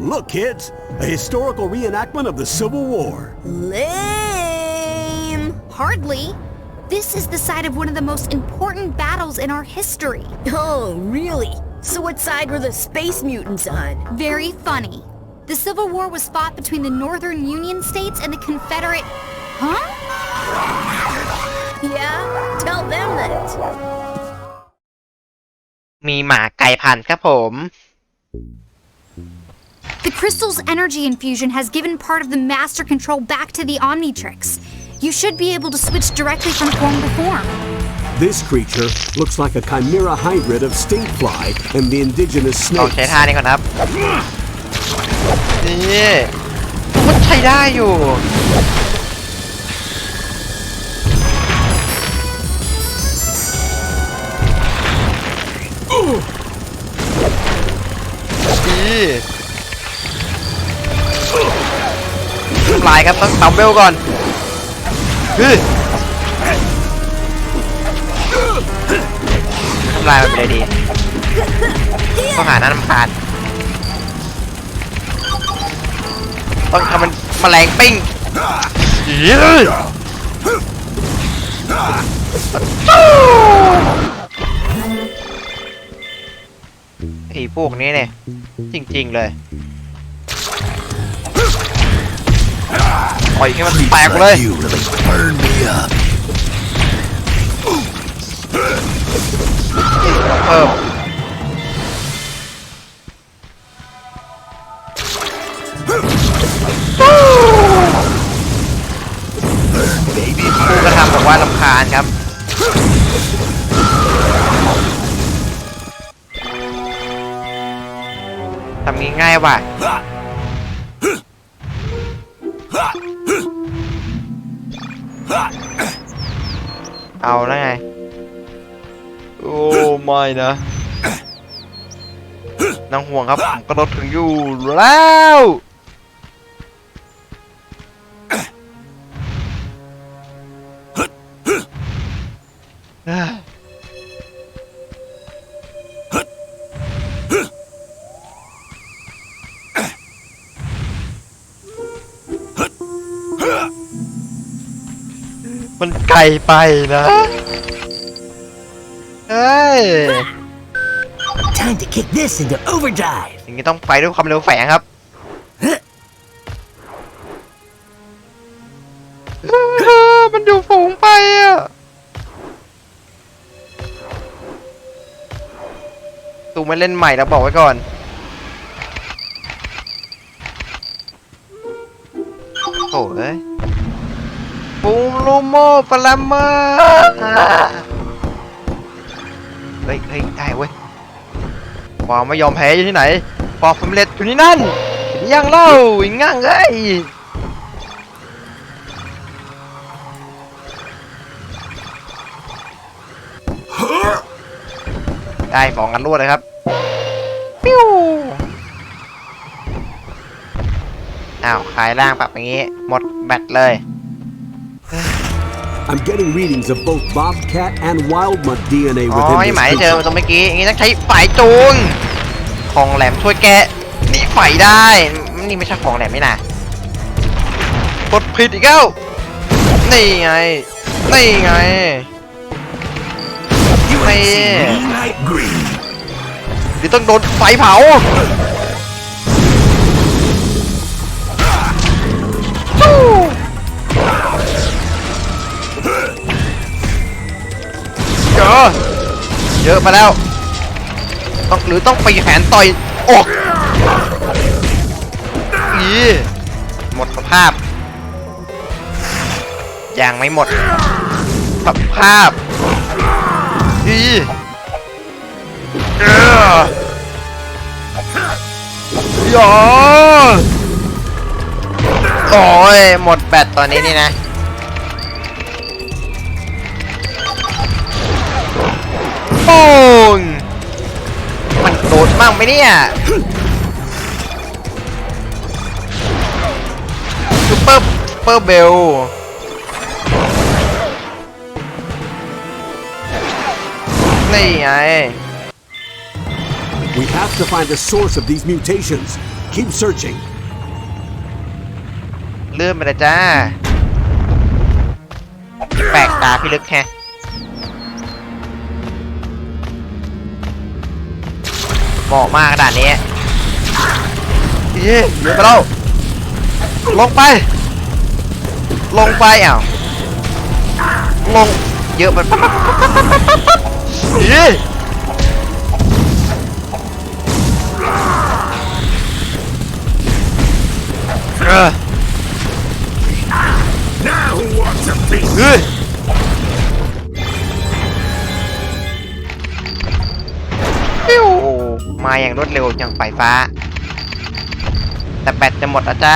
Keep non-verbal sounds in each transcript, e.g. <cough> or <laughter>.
look, kids. A historical reenactment of the Civil War. Lame. Hardly. This is the site of one of the most important battles in our history. Oh, really? So what side were the space mutants on? Very funny. The Civil War was fought between the Northern Union states and the Confederate. Huh? Yeah? Tell them that. มีหมาไก่พันธุ์ครับผม The crystal's energy infusion has given part of the master control back to the Omnitrix. You should be able to switch directly from form to form. This creature looks like a chimera hybrid of stinkfly and the indigenous ลอง snakes. ใช้ท่านี้ก่อนครับ นี่มันใช้ได้อยู่ ดี ครับต้องทำเวลก่อนฮึทำลายมันไปเลยดีต้องหาน้าน้ำคาญต้องทำมันแมลงปิ้งยืดไอ้พวกนี้เนี่ยจริง ๆ เลย ปล่อยให้มันแตกเลย You really burned me up. เพิ่มผู้กระทำบอกว่าลำคาญครับทำง่ายๆว่ะ เอาแล้วไง โอ้ไม่นะนางห่วงครับผมกระโดดถึงอยู่แล้วเอ้ ไกลไปนะเฮ้ย Time to kick this into overdrive. อย่างนี้ต้องไปด้วยความเร็วแฝงครับมันอยู่ฝูงไปอะตูไม่เล่นใหม่แล้วบอกไว้ก่อน ลโมปลามาเฮ้ยเฮ้ยได้เว้ยความไม่ยอมแพ้อยู่ที่ไหนความสำเร็จอยู่ที่นั่นยังเล่าอีกง่างเอ้ยได้สองกันรวดเลยครับปิ้วอ้าวคลายร่างปรับอย่างงี้ หมดแบตเลย I'm getting readings of both Bobcat and Wildmutt DNA อ๋อ within ที่หมาย this เจอ creature. ตรงเมื่อกี้อย่างงี้ต้องใช้ฝ่ายจูงของแหลมช่วยแกะหนีไฟได้นี่ไม่ใช่ของแหลมนี่นะกดผิดอีกแล้วนี่ไงนี่ไงนี่ Night Green. หรือต้องโดนไฟเผา เยอะเยอะไปแล้วต้องหรือต้องไปแขนต่อยอกอีหมดสภาพยังไม่หมดสภาพอีเออยอโอ้ยหมดแบตตอนนี้นี่นะ มั่งไหมเนี่ยซูเปอร์เปอร์เบลนี่ไง We have to find the source of these mutations. Keep searching. เลื่อนไปเลยจ้า แปลกตาพี่ลึกแฮะ เหมาะมากด่านนี้เย้เดี๋ยวไปแล้วลงไป ลงไปอ้าวลงเยอะไปปั๊บปั๊บปั๊บปั๊บปั๊บปั๊บปั๊บเย้เออ Now who wants a piece? เฮ้ย มาอย่างรวดเร็วอย่างไฟฟ้า แต่แบตจะหมดแล้วจ้า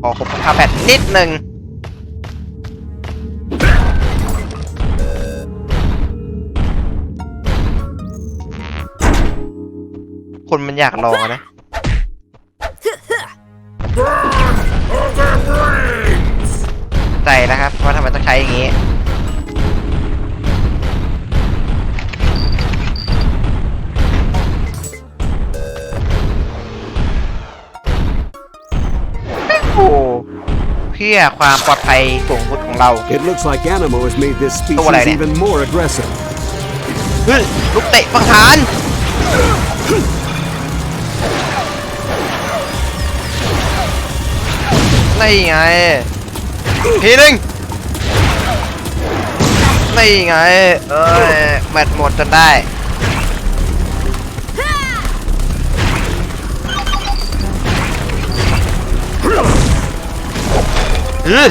ขอคบค่าแบตนิดหนึ่งคนมันอยากรอนะ องใช้อย่างนี้ โอ้โหเพื่อความปลอดภัยสูงสุดของเรา It looks like Animo has made this Oh, what I species did. even more aggressive. เฮ้ยลูกเตะปังหารนี่ไงทีหนึง นี่ไง เอ้ยแบตหมดจนได้ฮ้ย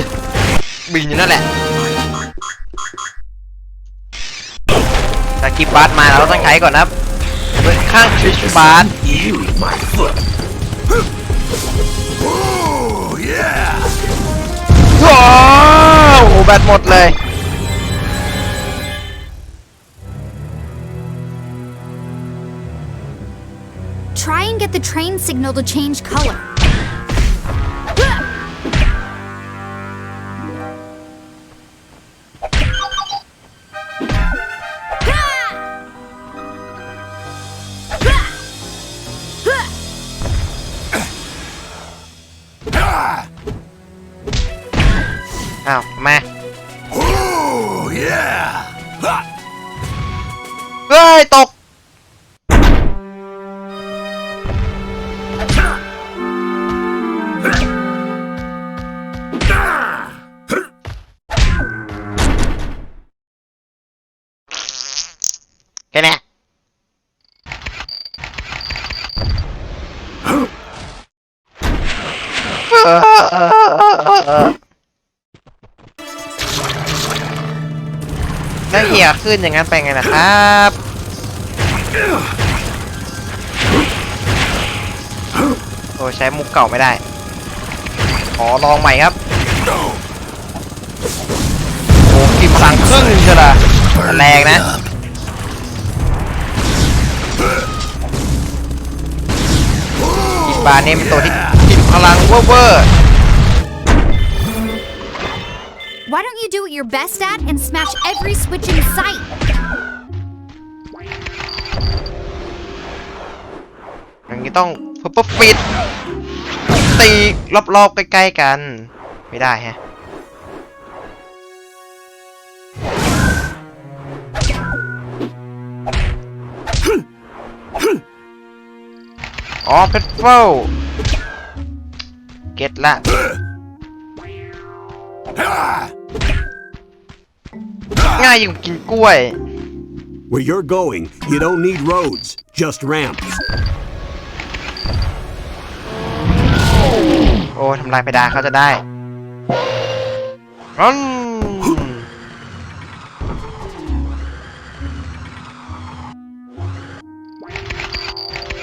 บินอยู่นั่นแหละถ้ากิบบาสมาเราต้องใช้ก่อนนะครับเปิดข้างทริชบาสว้าวโอ้แบตหมดเลย Try and get the train signal to change color. Ah! อ้าว มา Oh, yeah! Ha! เฮ้ย ตก แล้วเหี่ยขึ้นอย่างนั้นไปไงนะครับโอ้ใช้มุกเก่าไม่ได้ ขอลองใหม่ครับ โอ้กิมสั่งครึ่งเชียวละแรงนะอีบาเนี่ยเป็นตัวที่กินพลังเวอร์ Why don't you do what you're best at and smash every switch in sight? อย่างนี้ต้องเพิ่มฟิตตีรอบๆใกล้ๆกัน ไม่ได้ฮะ อ๋อเพชรเฟิลเก็ตละ ง่ายยิ่งกินกล้วย Where you're going, you don't need roads, just ramps. โอ้ทำลายเพดานเขาจะได้รัน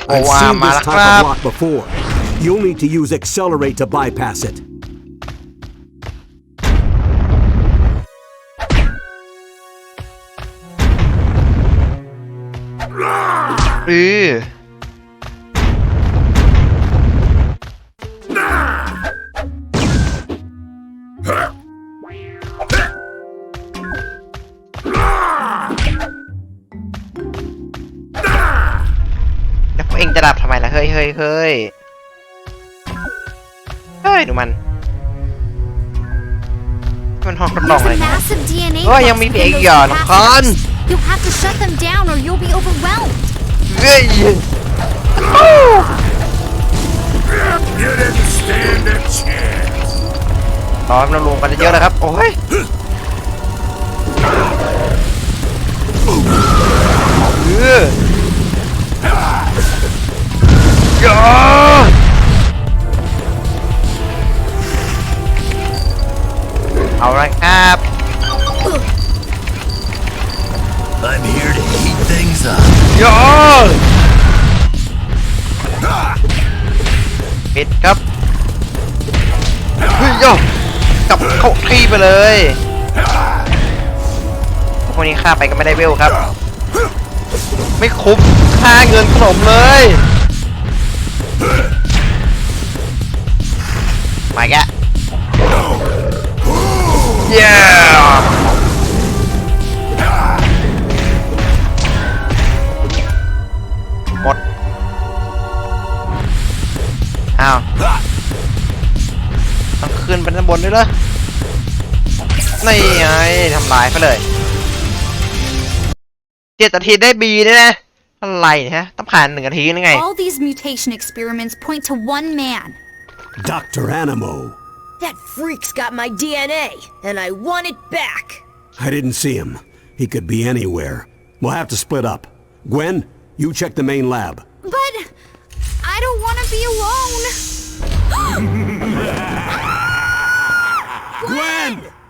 I've wow, seen this type malakrap. of block before. You'll need to use Accelerate to bypass it. คือ แล้วพวกเองจะดับทำไมล่ะ เฮ้ยเฮ้ยเฮ้ยเฮ้ย ดูมัน มันห้องทดลอง There's อะไร a เนี่ย massive DNA Oh, yang may biegyan. Khan! You have to shut them down or you'll be overwhelmed. เฮ้ย You didn't stand a chance. ตอนเราลงกันเยอะๆนะครับ โอ้ย เอออย่าเอาละครับ I'm here to heat things up. ย่า ปิดครับเฮ้ยย่ากลับเข้าที่ไปเลยพวกนี้ฆ่าไปก็ไม่ได้เวลครับ ไม่คุ้มค่าเงินขนมเลยมาแกะ อ้าวต้องขึ้นไปด้านบนด้วยเหรอนี่ไงทำลายไปเลยเจ็ดนาทีได้บีด้วยนะอะไรเนี่ยฮะต้องผ่านหนึ่งนาทีนี่ไง All these mutation experiments point to one man. Dr. Animo. That freak's got my DNA, and I want it back. I didn't see him. He could be anywhere. We'll have to split up. Gwen, you check the main lab. But I don't want to be alone. <gasps> <laughs> Ah! Gwen!